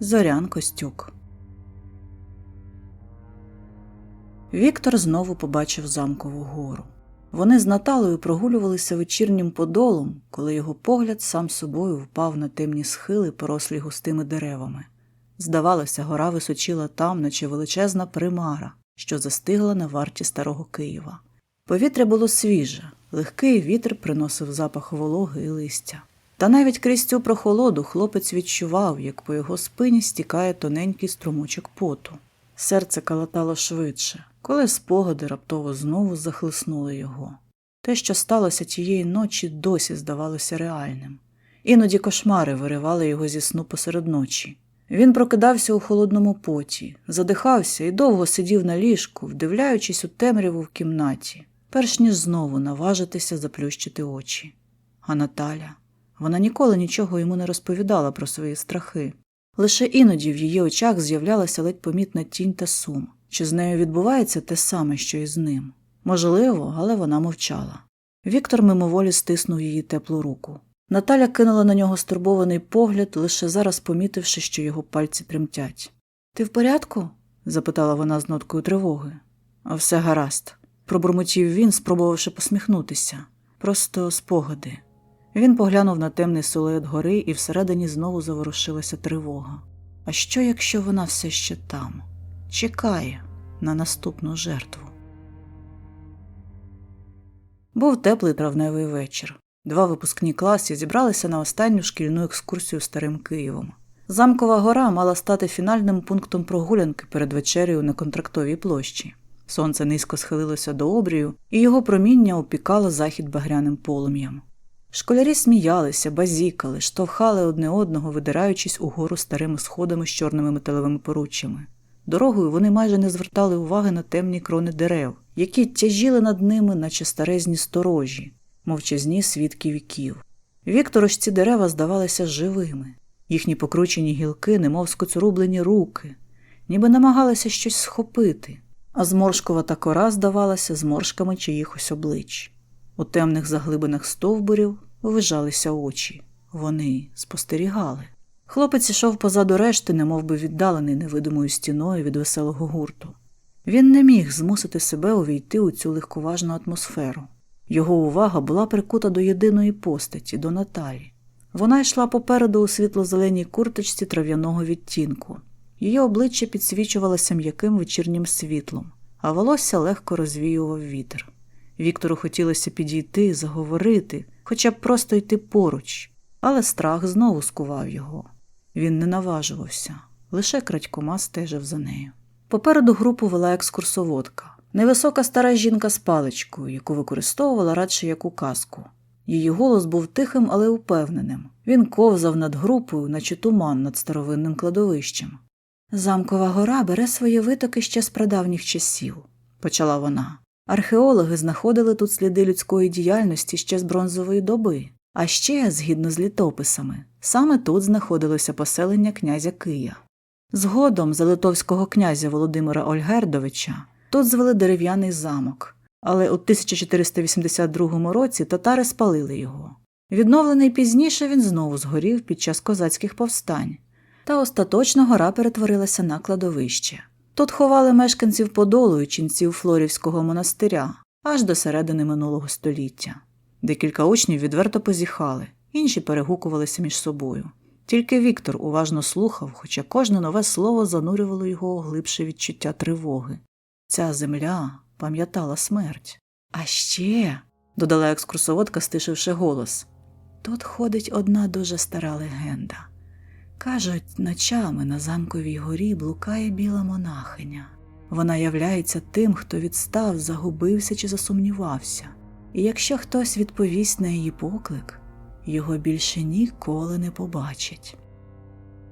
Зорян Костюк. Віктор знову побачив замкову гору. Вони з Наталою прогулювалися вечірнім подолом, коли його погляд сам собою впав на темні схили, порослі густими деревами. Здавалося, гора височила там, наче величезна примара, що застигла на варті старого Києва. Повітря було свіже, легкий вітер приносив запах вологи і листя. Та навіть крізь цю прохолоду хлопець відчував, як по його спині стікає тоненький струмочок поту. Серце калатало швидше, коли спогади раптово знову захлиснули його. Те, що сталося тієї ночі, досі здавалося реальним. Іноді кошмари виривали його зі сну посеред ночі. Він прокидався у холодному поті, задихався і довго сидів на ліжку, вдивляючись у темряву в кімнаті, перш ніж знову наважитися заплющити очі. А Наталя. Вона ніколи нічого йому не розповідала про свої страхи. Лише іноді в її очах з'являлася ледь помітна тінь та сум, чи з нею відбувається те саме, що і з ним. Можливо, але вона мовчала. Віктор мимоволі стиснув її теплу руку. Наталя кинула на нього стурбований погляд, лише зараз помітивши, що його пальці тремтять. Ти в порядку? запитала вона з ноткою тривоги. А все гаразд, пробурмотів він, спробувавши посміхнутися. Просто спогади. Він поглянув на темний силует гори, і всередині знову заворушилася тривога. А що, якщо вона все ще там, чекає на наступну жертву? Був теплий травневий вечір. Два випускні класи зібралися на останню шкільну екскурсію старим Києвом. Замкова гора мала стати фінальним пунктом прогулянки перед вечерею на контрактовій площі. Сонце низько схилилося до обрію, і його проміння опікало захід багряним полум'ям. Школярі сміялися, базікали, штовхали одне одного, видираючись угору старими сходами з чорними металевими поруччями. Дорогою вони майже не звертали уваги на темні крони дерев, які тяжіли над ними, наче старезні сторожі, мовчазні свідки віків. Віктору ж ці дерева здавалися живими, їхні покручені гілки, немов скоцюрублені руки, ніби намагалися щось схопити, а зморшкувата кора здавалася зморшками чиїхось облич. У темних заглибинах стовбурів вижалися очі. Вони спостерігали. Хлопець ішов позаду решти, немов би віддалений невидимою стіною від веселого гурту. Він не міг змусити себе увійти у цю легковажну атмосферу. Його увага була прикута до єдиної постаті, до Наталі. Вона йшла попереду у світло-зеленій курточці трав'яного відтінку. Її обличчя підсвічувалося м'яким вечірнім світлом, а волосся легко розвіював вітер. Віктору хотілося підійти, заговорити, хоча б просто йти поруч, але страх знову скував його. Він не наважувався, лише крадькома стежив за нею. Попереду групу вела екскурсоводка, невисока стара жінка з паличкою, яку використовувала радше як указку. Її голос був тихим, але упевненим. Він ковзав над групою, наче туман над старовинним кладовищем. Замкова гора бере свої витоки ще з прадавніх часів, почала вона. Археологи знаходили тут сліди людської діяльності ще з бронзової доби, а ще, згідно з літописами, саме тут знаходилося поселення князя Кия. Згодом за литовського князя Володимира Ольгердовича тут звели дерев'яний замок, але у 1482 році татари спалили його. Відновлений пізніше він знову згорів під час козацьких повстань, та остаточно гора перетворилася на кладовище. Тут ховали мешканців Подолу і ченців Флорівського монастиря аж до середини минулого століття. Декілька учнів відверто позіхали, інші перегукувалися між собою. Тільки Віктор уважно слухав, хоча кожне нове слово занурювало його глибше відчуття тривоги. Ця земля пам'ятала смерть. А ще, додала екскурсоводка, стишивши голос, тут ходить одна дуже стара легенда. Кажуть, ночами на замковій горі блукає біла монахиня. Вона являється тим, хто відстав, загубився чи засумнівався, і якщо хтось відповість на її поклик, його більше ніколи не побачить.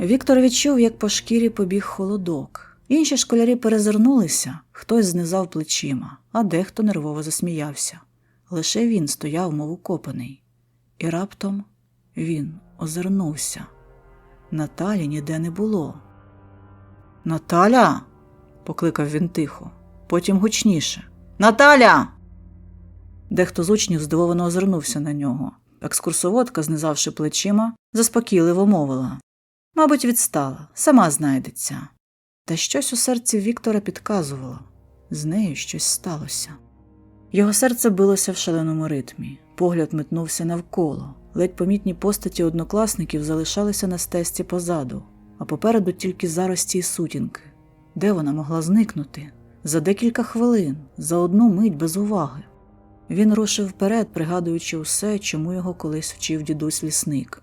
Віктор відчув, як по шкірі побіг холодок. Інші школярі перезирнулися, хтось знизав плечима, а дехто нервово засміявся. Лише він стояв, мов укопаний. І раптом він озирнувся. Наталі ніде не було. Наталя. покликав він тихо, потім гучніше. Наталя. Дехто з учнів здивовано озирнувся на нього. Екскурсоводка, знизавши плечима, заспокійливо мовила Мабуть, відстала, сама знайдеться. Та щось у серці Віктора підказувало з нею щось сталося. Його серце билося в шаленому ритмі, погляд метнувся навколо, ледь помітні постаті однокласників залишалися на стесті позаду, а попереду тільки зарості й сутінки. Де вона могла зникнути? За декілька хвилин, за одну мить без уваги. Він рушив вперед, пригадуючи усе, чому його колись вчив дідусь лісник.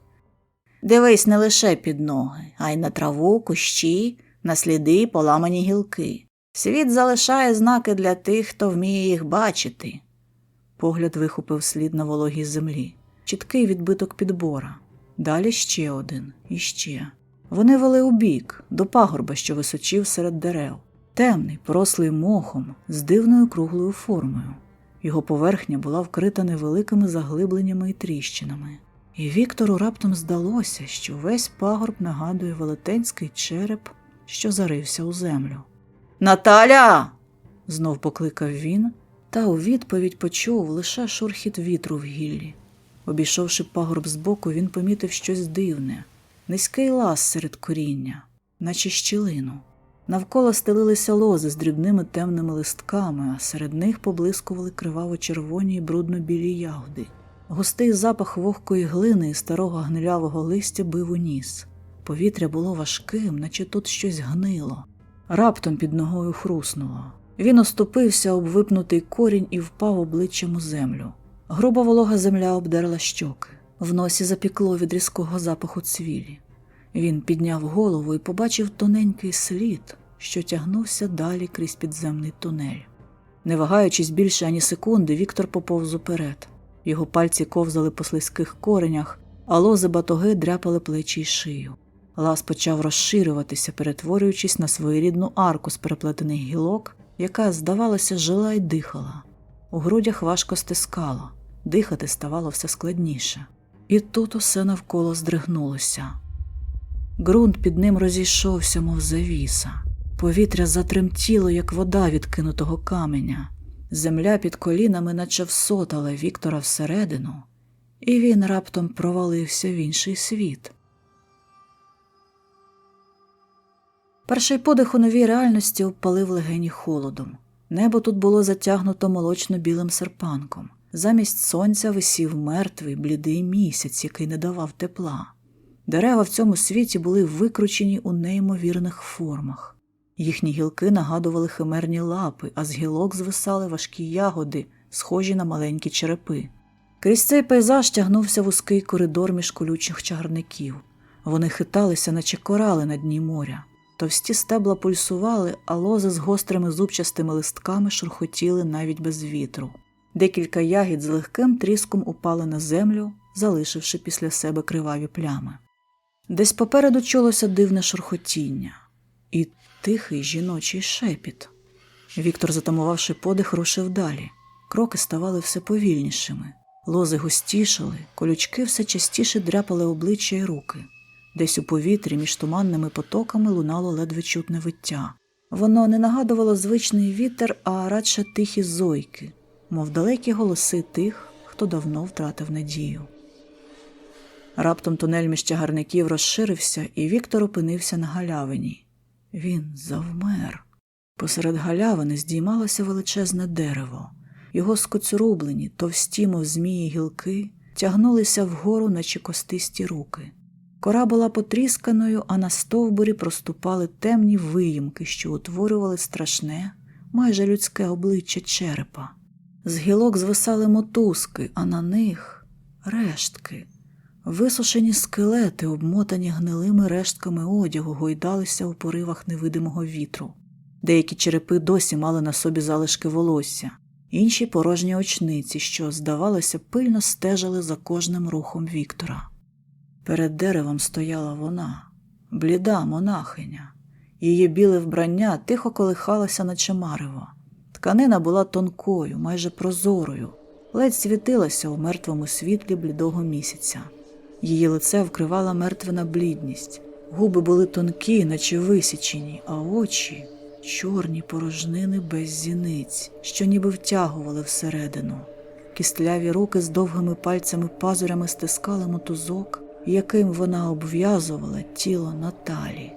Дивись не лише під ноги, а й на траву, кущі, на сліди поламані гілки. Світ залишає знаки для тих, хто вміє їх бачити. Погляд вихопив слід на вологій землі, чіткий відбиток підбора. Далі ще один і ще. Вони вели у бік, до пагорба, що височив серед дерев, темний, порослий мохом, з дивною круглою формою. Його поверхня була вкрита невеликими заглибленнями і тріщинами. І Віктору раптом здалося, що весь пагорб нагадує велетенський череп, що зарився у землю. Наталя. знов покликав він, та у відповідь почув лише шурхіт вітру в гіллі. Обійшовши пагорб збоку, він помітив щось дивне, низький лаз серед коріння, наче щілину. Навколо стелилися лози з дрібними темними листками, а серед них поблискували криваво-червоні й брудно-білі ягоди. Густий запах вогкої глини і старого гнилявого листя бив у ніс. Повітря було важким, наче тут щось гнило. Раптом під ногою хруснуло. Він оступився об випнутий корінь і впав обличчям у землю. Груба волога земля обдерла щоки, в носі запікло від різкого запаху цвілі. Він підняв голову і побачив тоненький слід, що тягнувся далі крізь підземний тунель. Не вагаючись більше ані секунди, Віктор поповз уперед. Його пальці ковзали по слизьких коренях, а лози батоги дряпали плечі й шию. Лаз почав розширюватися, перетворюючись на своєрідну арку з переплетених гілок, яка, здавалося, жила й дихала. У грудях важко стискало, дихати ставало все складніше. І тут усе навколо здригнулося. Ґрунт під ним розійшовся, мов завіса. Повітря затремтіло, як вода від кинутого каменя. Земля під колінами наче всотала Віктора всередину, і він раптом провалився в інший світ. Перший подих у новій реальності обпалив легені холодом. Небо тут було затягнуто молочно-білим серпанком. Замість сонця висів мертвий, блідий місяць, який не давав тепла. Дерева в цьому світі були викручені у неймовірних формах. Їхні гілки нагадували химерні лапи, а з гілок звисали важкі ягоди, схожі на маленькі черепи. Крізь цей пейзаж тягнувся вузький коридор між колючих чагарників. Вони хиталися, наче корали на дні моря. Товсті стебла пульсували, а лози з гострими зубчастими листками шурхотіли навіть без вітру. Декілька ягід з легким тріском упали на землю, залишивши після себе криваві плями. Десь попереду чулося дивне шурхотіння і тихий жіночий шепіт. Віктор, затамувавши подих, рушив далі. Кроки ставали все повільнішими, лози густішали, колючки все частіше дряпали обличчя й руки. Десь у повітрі між туманними потоками лунало ледве чутне виття. Воно не нагадувало звичний вітер, а радше тихі зойки, мов далекі голоси тих, хто давно втратив надію. Раптом тунель між чагарників розширився, і Віктор опинився на галявині. Він завмер. Посеред галявини здіймалося величезне дерево. Його скоцюрублені, товсті, мов змії гілки, тягнулися вгору, наче костисті руки. Кора була потрісканою, а на стовбурі проступали темні виїмки, що утворювали страшне, майже людське обличчя черепа. З гілок звисали мотузки, а на них рештки. Висушені скелети, обмотані гнилими рештками одягу, гойдалися у поривах невидимого вітру. Деякі черепи досі мали на собі залишки волосся, інші порожні очниці, що, здавалося, пильно стежили за кожним рухом Віктора. Перед деревом стояла вона, бліда монахиня. Її біле вбрання тихо колихалося наче марево. Тканина була тонкою, майже прозорою, ледь світилася у мертвому світлі блідого місяця. Її лице вкривала мертвена блідність, губи були тонкі, наче висічені, а очі чорні порожнини без зіниць, що ніби втягували всередину. Кістляві руки з довгими пальцями пазурями стискали мотузок, яким вона обв'язувала тіло Наталі.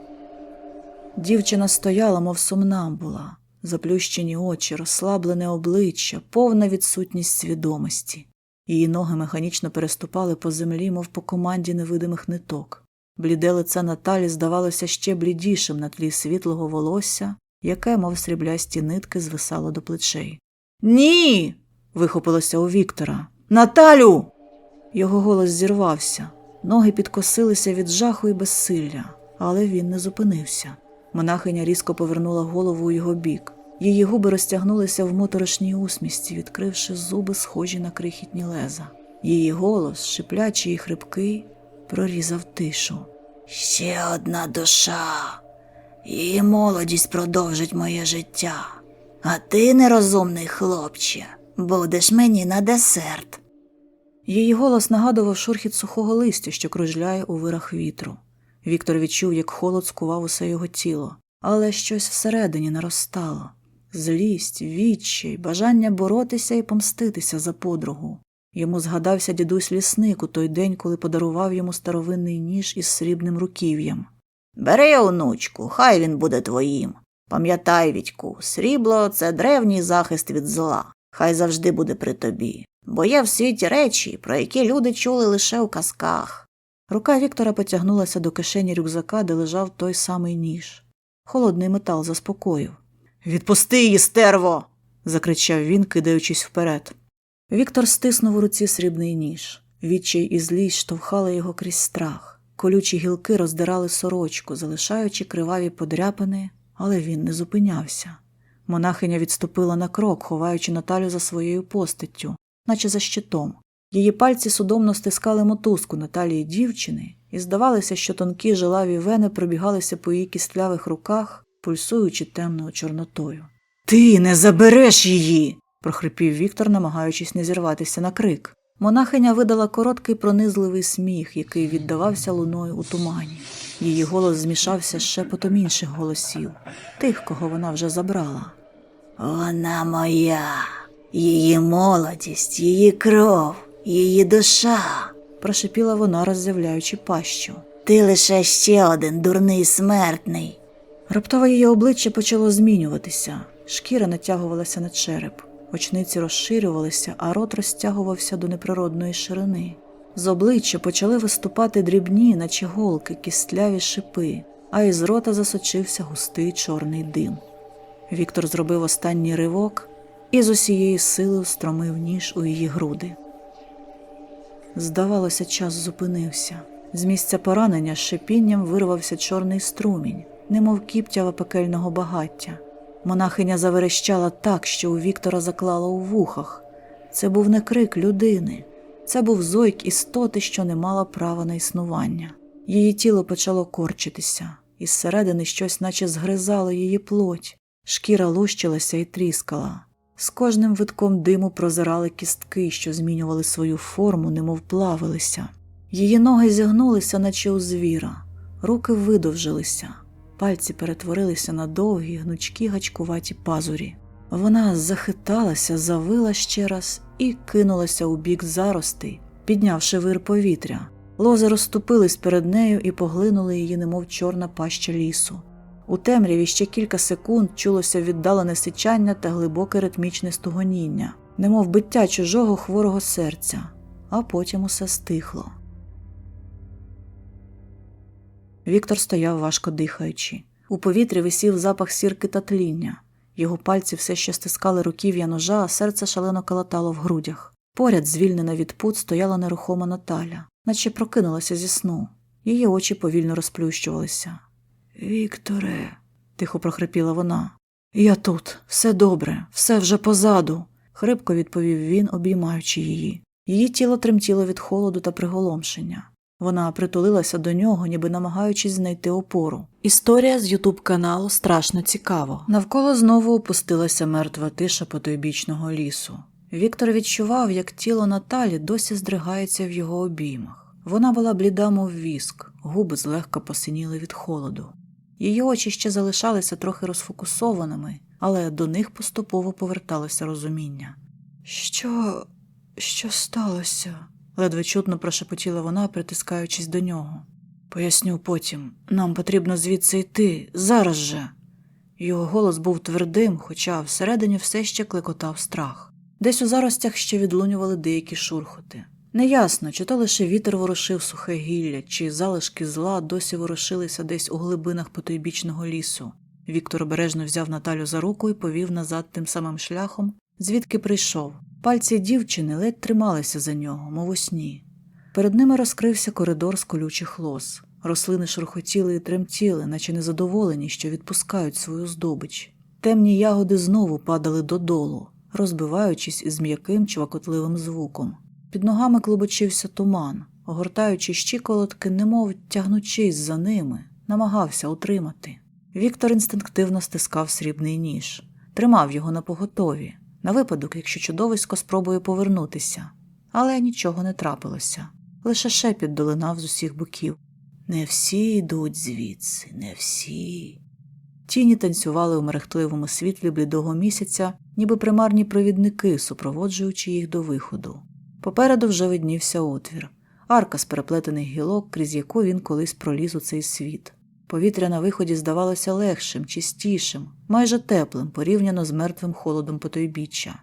Дівчина стояла, мов сумнамбула, заплющені очі, розслаблене обличчя, повна відсутність свідомості. Її ноги механічно переступали по землі, мов по команді невидимих ниток. Бліде лице Наталі здавалося ще блідішим на тлі світлого волосся, яке, мов сріблясті нитки, звисало до плечей. Ні. вихопилося у Віктора. Наталю. Його голос зірвався. Ноги підкосилися від жаху і безсилля, але він не зупинився. Монахиня різко повернула голову у його бік. Її губи розтягнулися в моторошній усмісті, відкривши зуби, схожі на крихітні леза. Її голос, шиплячий і хрипкий, прорізав тишу. Ще одна душа. Її молодість продовжить моє життя. А ти, нерозумний хлопче, будеш мені на десерт. Її голос нагадував шурхіт сухого листя, що кружляє у вирах вітру. Віктор відчув, як холод скував усе його тіло, але щось всередині наростало злість, відчай, бажання боротися і помститися за подругу. Йому згадався дідусь лісник у той день, коли подарував йому старовинний ніж із срібним руків'ям. Бери, онучку, хай він буде твоїм. Пам'ятай, Вітьку, срібло це древній захист від зла, хай завжди буде при тобі. Бо є в світі речі, про які люди чули лише у казках. Рука Віктора потягнулася до кишені рюкзака, де лежав той самий ніж. Холодний метал заспокоїв. Відпусти її, стерво. закричав він, кидаючись вперед. Віктор стиснув у руці срібний ніж. Відчай і злість штовхали його крізь страх. Колючі гілки роздирали сорочку, залишаючи криваві подряпини, але він не зупинявся. Монахиня відступила на крок, ховаючи Наталю за своєю постаттю, наче за щитом. Її пальці судомно стискали мотузку на талії дівчини, і здавалося, що тонкі жилаві вени пробігалися по її кістлявих руках, пульсуючи темною чорнотою. Ти не забереш її. прохрипів Віктор, намагаючись не зірватися на крик. Монахиня видала короткий пронизливий сміх, який віддавався луною у тумані. Її голос змішався з шепотом інших голосів, тих, кого вона вже забрала. Вона моя, її молодість, її кров, її душа, прошепіла вона, роззявляючи пащу. Ти лише ще один дурний смертний. Раптово її обличчя почало змінюватися, шкіра натягувалася на череп, очниці розширювалися, а рот розтягувався до неприродної ширини. З обличчя почали виступати дрібні, наче голки, кістляві шипи, а із рота засочився густий чорний дим. Віктор зробив останній ривок і з усієї сили встромив ніж у її груди. Здавалося, час зупинився. З місця поранення шипінням вирвався чорний струмінь, немов кіптява пекельного багаття. Монахиня заверещала так, що у Віктора заклала у вухах. Це був не крик людини, це був зойк істоти, що не мала права на існування. Її тіло почало корчитися, і зсередини щось, наче згризало її плоть. Шкіра лущилася і тріскала. З кожним витком диму прозирали кістки, що змінювали свою форму, немов плавилися. Її ноги зігнулися, наче у звіра, руки видовжилися, пальці перетворилися на довгі, гнучкі гачкуваті пазурі. Вона захиталася, завила ще раз і кинулася у бік заростей, піднявши вир повітря. Лози розступились перед нею і поглинули її, немов чорна паща лісу. У темряві ще кілька секунд чулося віддалене сичання та глибоке ритмічне стугоніння, немов биття чужого хворого серця, а потім усе стихло. Віктор стояв важко дихаючи. У повітрі висів запах сірки та тління. Його пальці все ще стискали руків'я ножа, а серце шалено калатало в грудях. Поряд, звільнена від пут, стояла нерухома Наталя, наче прокинулася зі сну. Її очі повільно розплющувалися. Вікторе, тихо прохрипіла вона. Я тут, все добре, все вже позаду, хрипко відповів він, обіймаючи її. Її тіло тремтіло від холоду та приголомшення. Вона притулилася до нього, ніби намагаючись знайти опору. Історія з Ютуб каналу страшно цікаво. Навколо знову опустилася мертва тиша потойбічного лісу. Віктор відчував, як тіло Наталі досі здригається в його обіймах. Вона була бліда, мов віск, губи злегка посиніли від холоду. Її очі ще залишалися трохи розфокусованими, але до них поступово поверталося розуміння. Що. що сталося? Ледве чутно прошепотіла вона, притискаючись до нього. Поясню потім, нам потрібно звідси йти, зараз же. Його голос був твердим, хоча всередині все ще клекотав страх. Десь у заростях ще відлунювали деякі шурхоти. Неясно, чи то лише вітер ворушив сухе гілля, чи залишки зла досі ворушилися десь у глибинах потойбічного лісу. Віктор обережно взяв Наталю за руку і повів назад тим самим шляхом, звідки прийшов. Пальці дівчини ледь трималися за нього, мов у сні. Перед ними розкрився коридор з колючих лоз. Рослини шурхотіли і тремтіли, наче незадоволені, що відпускають свою здобич. Темні ягоди знову падали додолу, розбиваючись із м'яким чвакотливим звуком. Під ногами клубочився туман, огортаючи щиколотки, немов тягнучись за ними, намагався утримати. Віктор інстинктивно стискав срібний ніж, тримав його на поготові, на випадок, якщо чудовисько спробує повернутися. Але нічого не трапилося, лише шепіт долинав з усіх боків. Не всі йдуть звідси, не всі. Тіні танцювали у мерехтливому світлі блідого місяця, ніби примарні провідники, супроводжуючи їх до виходу. Попереду вже виднівся отвір, арка з переплетених гілок, крізь яку він колись проліз у цей світ. Повітря на виході здавалося легшим, чистішим, майже теплим, порівняно з мертвим холодом потойбіччя.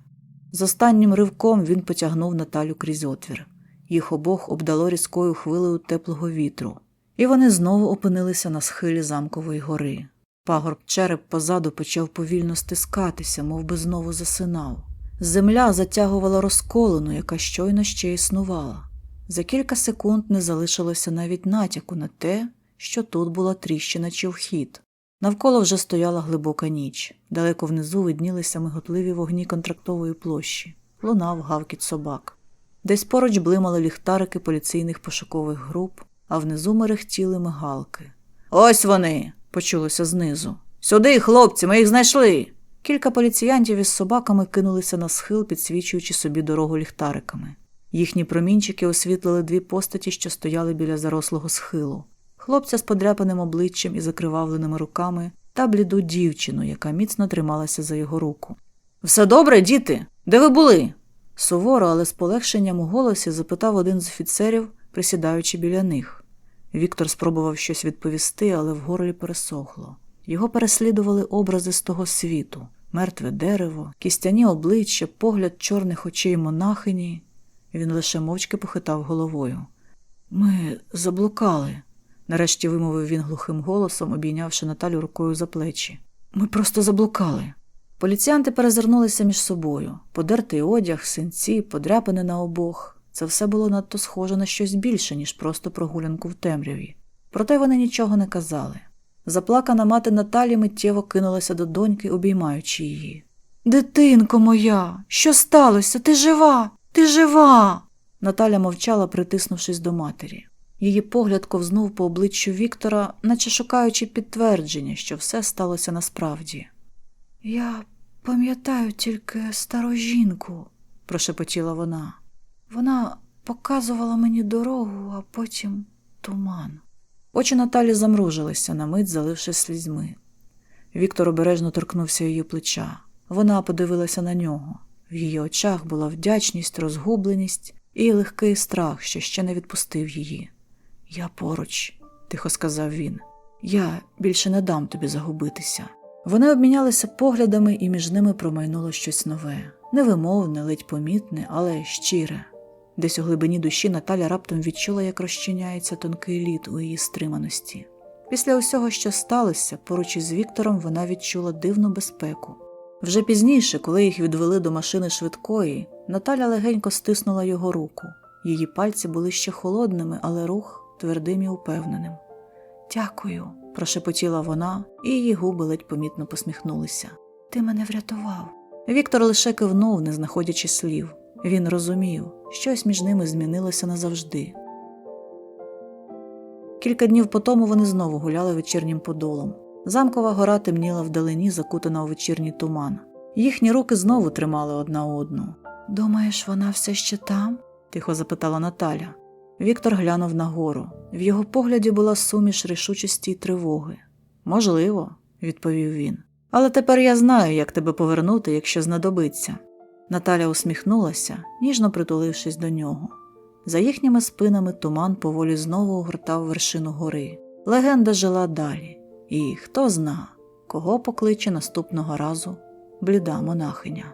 З останнім ривком він потягнув Наталю крізь отвір. Їх обох обдало різкою хвилею теплого вітру, і вони знову опинилися на схилі замкової гори. Пагорб череп позаду почав повільно стискатися, мов би знову засинав. Земля затягувала розколену, яка щойно ще існувала. За кілька секунд не залишилося навіть натяку на те, що тут була тріщина чи вхід. Навколо вже стояла глибока ніч, далеко внизу виднілися миготливі вогні контрактової площі, лунав гавкіт собак. Десь поруч блимали ліхтарики поліційних пошукових груп, а внизу мерехтіли мигалки. Ось вони. почулося знизу. Сюди, хлопці, ми їх знайшли. Кілька поліціянтів із собаками кинулися на схил, підсвічуючи собі дорогу ліхтариками. Їхні промінчики освітлили дві постаті, що стояли біля зарослого схилу хлопця з подряпаним обличчям і закривавленими руками та бліду дівчину, яка міцно трималася за його руку. Все добре, діти? Де ви були? Суворо, але з полегшенням у голосі запитав один з офіцерів, присідаючи біля них. Віктор спробував щось відповісти, але в горлі пересохло. Його переслідували образи з того світу мертве дерево, кістяні обличчя, погляд чорних очей монахині. Він лише мовчки похитав головою. Ми заблукали, нарешті вимовив він глухим голосом, обійнявши Наталю рукою за плечі. Ми просто заблукали. Поліціянти перезирнулися між собою подертий одяг, синці, подряпини на обох. Це все було надто схоже на щось більше, ніж просто прогулянку в темряві. Проте вони нічого не казали. Заплакана мати Наталі миттєво кинулася до доньки, обіймаючи її. Дитинко моя, що сталося? Ти жива? Ти жива. Наталя мовчала, притиснувшись до матері. Її погляд ковзнув по обличчю Віктора, наче шукаючи підтвердження, що все сталося насправді. Я пам'ятаю тільки стару жінку, прошепотіла вона. Вона показувала мені дорогу, а потім туман. Очі Наталі замружилися, на мить залившись слізьми. Віктор обережно торкнувся її плеча. Вона подивилася на нього. В її очах була вдячність, розгубленість і легкий страх, що ще не відпустив її. Я поруч, тихо сказав він. Я більше не дам тобі загубитися. Вони обмінялися поглядами, і між ними промайнуло щось нове, невимовне, ледь помітне, але щире. Десь у глибині душі Наталя раптом відчула, як розчиняється тонкий лід у її стриманості. Після усього, що сталося, поруч із Віктором вона відчула дивну безпеку. Вже пізніше, коли їх відвели до машини швидкої, Наталя легенько стиснула його руку. Її пальці були ще холодними, але рух твердим і упевненим. Дякую, прошепотіла вона, і її губи ледь помітно посміхнулися. Ти мене врятував. Віктор лише кивнув, не знаходячи слів. Він розумів, щось між ними змінилося назавжди. Кілька днів по тому вони знову гуляли вечірнім подолом. Замкова гора темніла вдалині, закутана у вечірній туман. Їхні руки знову тримали одна одну. Думаєш, вона все ще там? тихо запитала Наталя. Віктор глянув нагору. В його погляді була суміш рішучості й тривоги. Можливо, відповів він. Але тепер я знаю, як тебе повернути, якщо знадобиться. Наталя усміхнулася, ніжно притулившись до нього. За їхніми спинами туман поволі знову огортав вершину гори. Легенда жила далі, і хто зна, кого покличе наступного разу бліда монахиня.